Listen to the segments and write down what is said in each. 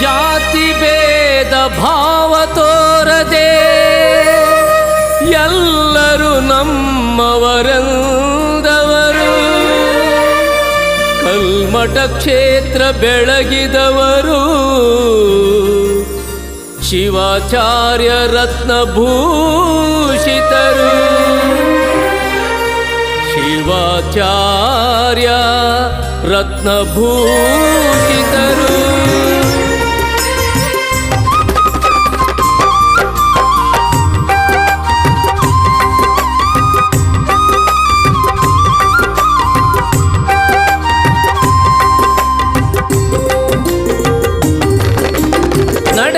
ಜಾತಿ ಭೇದ ಭಾವ ತೋರದೆ ಎಲ್ಲರೂ ನಮ್ಮವರಂದವರು. ಕಲ್ಮಠ ಕ್ಷೇತ್ರ ಬೆಳಗಿದವರು. ಶಿವಾಚಾರ್ಯ ರತ್ನಭೂಷಿತರು. ಶಿವಾಚಾರ್ಯ ರತ್ನಭೂಷಿತರು.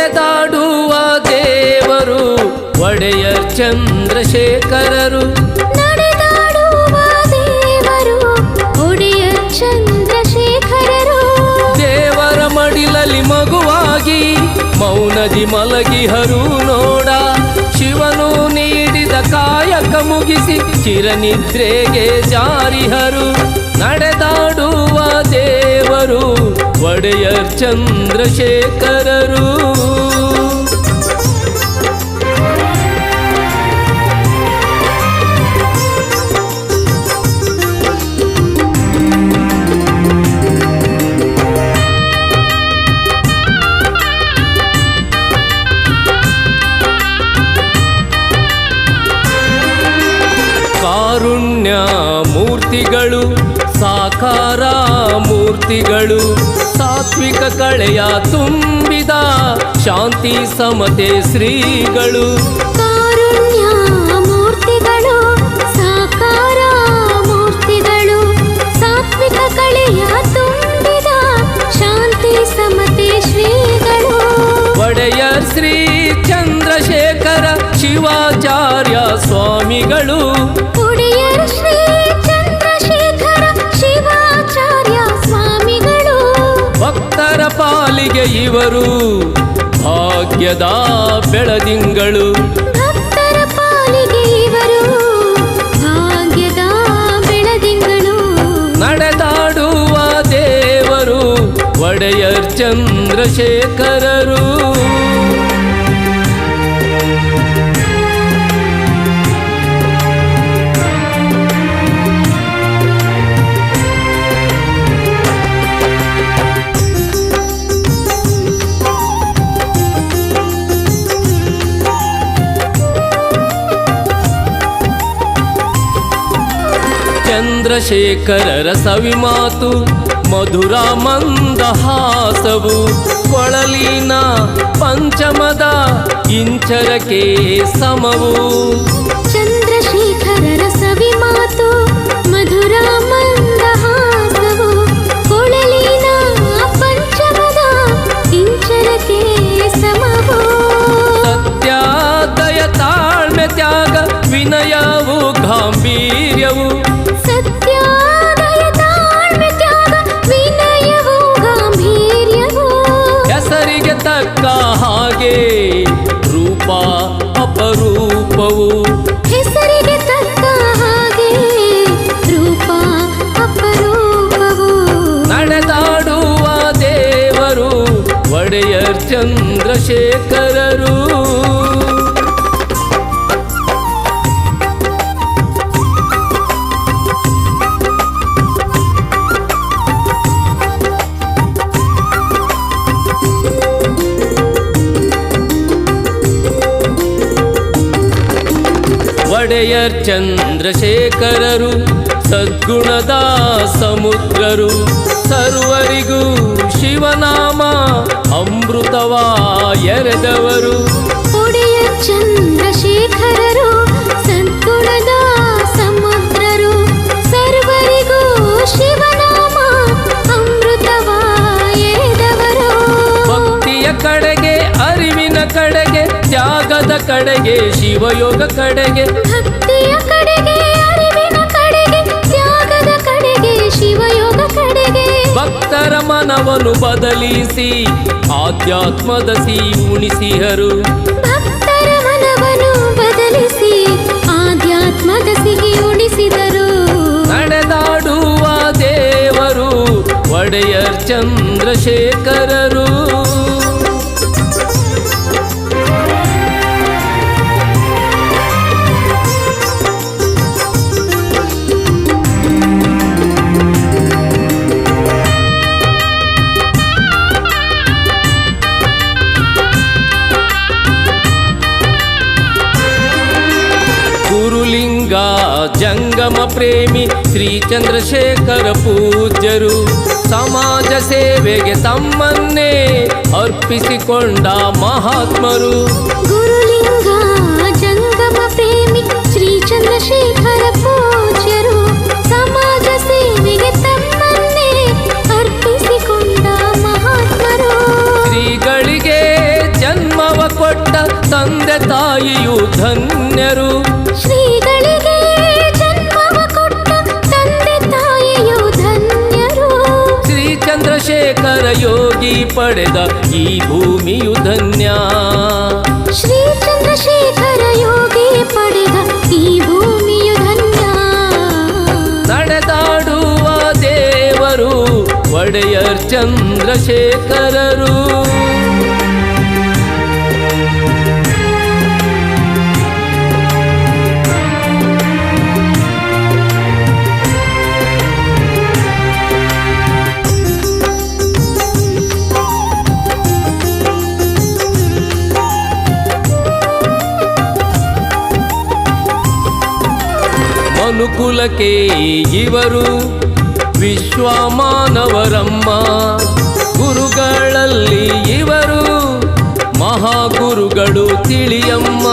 ನಡೆದಾಡುವ ದೇವರು ಒಡೆಯರ್ ಚಂದ್ರಶೇಖರರು. ನಡೆದಾಡುವ ದೇವರು ಒಡೆಯ ಚಂದ್ರಶೇಖರರು. ದೇವರ ಮಡಿಲಲ್ಲಿ ಮಗುವಾಗಿ ಮೌನದಿ ಮಲಗಿಹರು ನೋಡ. ಶಿವನು ನೀಡಿದ ಕಾಯಕ ಮುಗಿಸಿ ಚಿರನಿದ್ರೆಗೆ ಜಾರಿಹರು ನಡೆದಾಡುವ ದೇವರು ಒಡೆಯರ್ ಚಂದ್ರಶೇಖರರು. ಮೂರ್ತಿಗಳು ಸಾಕಾರ ಮೂರ್ತಿಗಳು ಸಾತ್ವಿಕ ಕಳೆಯ ತುಂಬಿದ ಶಾಂತಿ ಸಮತೆ ಶ್ರೀಗಳು. ಕಾರುಣ್ಯ ಮೂರ್ತಿಗಳು ಸಾಕಾರ ಮೂರ್ತಿಗಳು ಸಾತ್ವಿಕ ಕಳೆಯ ತುಂಬಿದ ಶಾಂತಿ ಸಮತೆ ಶ್ರೀಗಳು. ಒಡೆಯರ್ ಶ್ರೀ ಚಂದ್ರಶೇಖರ ಶಿವಾಚಾರ್ಯ ಸ್ವಾಮಿಗಳು ಇವರು. ಭಾಗ್ಯದ ಬೆಳದಿಂಗಳು. ಭಕ್ತರ ಪಾಲಿಗೆ ಇವರು. ಭಾಗ್ಯದ ಬೆಳದಿಂಗಳು. ನಡೆದಾಡುವ ದೇವರು ಒಡೆಯರ್ ಚಂದ್ರಶೇಖರರು ಚಂದ್ರಶೇಖರರ ರಸವಿ ಮಾತು ಮಧುರ ಮಂದಹಾಸವು ಕೊಳಲಿನ ಪಂಚಮದ ಇಂಚರಕ್ಕೆ ಸಮವು. ಚಂದ್ರಶೇಖರರು. ಒಡೆಯರ್ ಚಂದ್ರಶೇಖರರು ಸದ್ಗುಣದ ಸಮುದ್ರರು ಸರ್ವರಿಗೂ ಶಿವನಾಮ. ಅಮೃತವ ಎರೆದವರು ಒಡೆಯ ಚಂದ್ರಶೇಖರರು ಸಂತುಳದ ಸಮುದ್ರರು ಸರ್ವರಿಗೂ ಶಿವನಾಮ ಅಮೃತವ ಎರೆದವರು ಭಕ್ತಿಯ ಕಡೆಗೆ ಅರಿವಿನ ಕಡೆಗೆ ತ್ಯಾಗದ ಕಡೆಗೆ ಶಿವಯೋಗ ಕಡೆಗೆ. ಭಕ್ತಿಯ ಮನವನ್ನು ಬದಲಿಸಿ ಆಧ್ಯಾತ್ಮದ ಸಿ ಉಣಿಸಿಹರು. ಭಕ್ತರ ಮನವನ್ನು ಬದಲಿಸಿ ಆಧ್ಯಾತ್ಮದ ಸಿಹಿ ಉಳಿಸಿದರು ನಡೆದಾಡುವ ದೇವರು ಒಡೆಯರ್ ಚಂದ್ರಶೇಖರರು. ಜಂಗಮ ಪ್ರೇಮಿ ಶ್ರೀ ಚಂದ್ರಶೇಖರ ಪೂಜ್ಯರು ಸಮಾಜ ಸೇವೆಗೆ ತಮ್ಮನ್ನೇ ಅರ್ಪಿಸಿಕೊಂಡ ಮಹಾತ್ಮರು. ಗುರುಲಿಂಗ ಜಂಗಮ ಪ್ರೇಮಿ ಶ್ರೀ ಚಂದ್ರಶೇಖರ ಪೂಜ್ಯರು ಸಮಾಜ ಸೇವೆಗೆ ತಮ್ಮನ್ನೇ ಅರ್ಪಿಸಿಕೊಂಡ ಮಹಾತ್ಮರು. ಶ್ರೀಗಳಿಗೆ ಜನ್ಮವ ಕೊಟ್ಟ ತಂದೆ ತಾಯಿಯು ಧನ್ಯರು. ಪಡೆದ ಈ ಭೂಮಿಯು ಧನ್ಯ. ಶ್ರೀ ಚಂದ್ರಶೇಖರ ಯೋಗಿ ಪಡೆದ ಈ ಭೂಮಿಯು ಧನ್ಯ. ನಡೆದಾಡುವ ದೇವರು ಒಡೆಯರ್ ಚಂದ್ರಶೇಖರರು. ಮನುಕುಲಕ್ಕೆ ಇವರು ವಿಶ್ವಮಾನವರಮ್ಮ. ಗುರುಗಳಲ್ಲಿ ಇವರು ಮಹಾಗುರುಗಳು ತಿಳಿಯಮ್ಮ.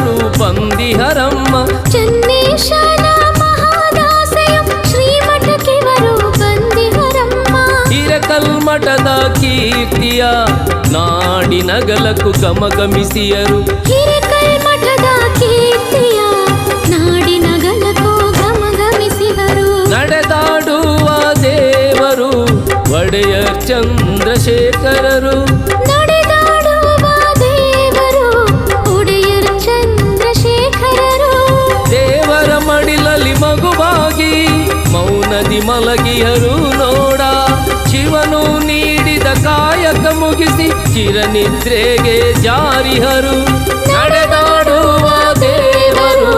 ಶ್ರೀಮಠಕ್ಕಿವರು ಬಂದಿಹರಮ್ಮ ಚನ್ನೇಶನ ಮಹಾದಾಸೆಯ ಶ್ರೀಮಠಕ್ಕಿವರು ಬಂದಿಹರಮ್ಮ ಹಿರಕಲ್ಮಠದ ಕೀರ್ತಿಯ ನಾಡಿನಗಲಕು ಗಮಗಮಿಸಿಯರು ಹಿರೇಕಲ್ಮಠದ ಮೌನದಿ ಮಲಗಿಯರು ನೋಡ. ಶಿವನು ನೀಡಿದ ಕಾಯಕ ಮುಗಿಸಿ ಚಿರನಿದ್ರೆಗೆ ಜಾರಿಹರು. ನಡೆದಾಡುವ ದೇವರು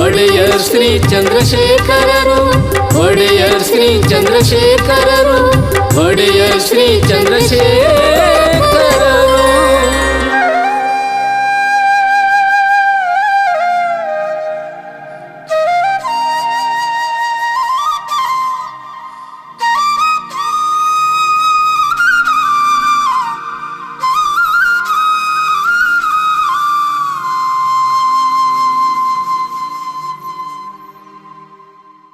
ಒಡೆಯರ್ ಶ್ರೀ ಚಂದ್ರಶೇಖರರು. ಒಡೆಯರ್ ಶ್ರೀ ಚಂದ್ರಶೇಖರರು, ಒಡೆಯರ್ ಶ್ರೀ ಚಂದ್ರಶೇಖರ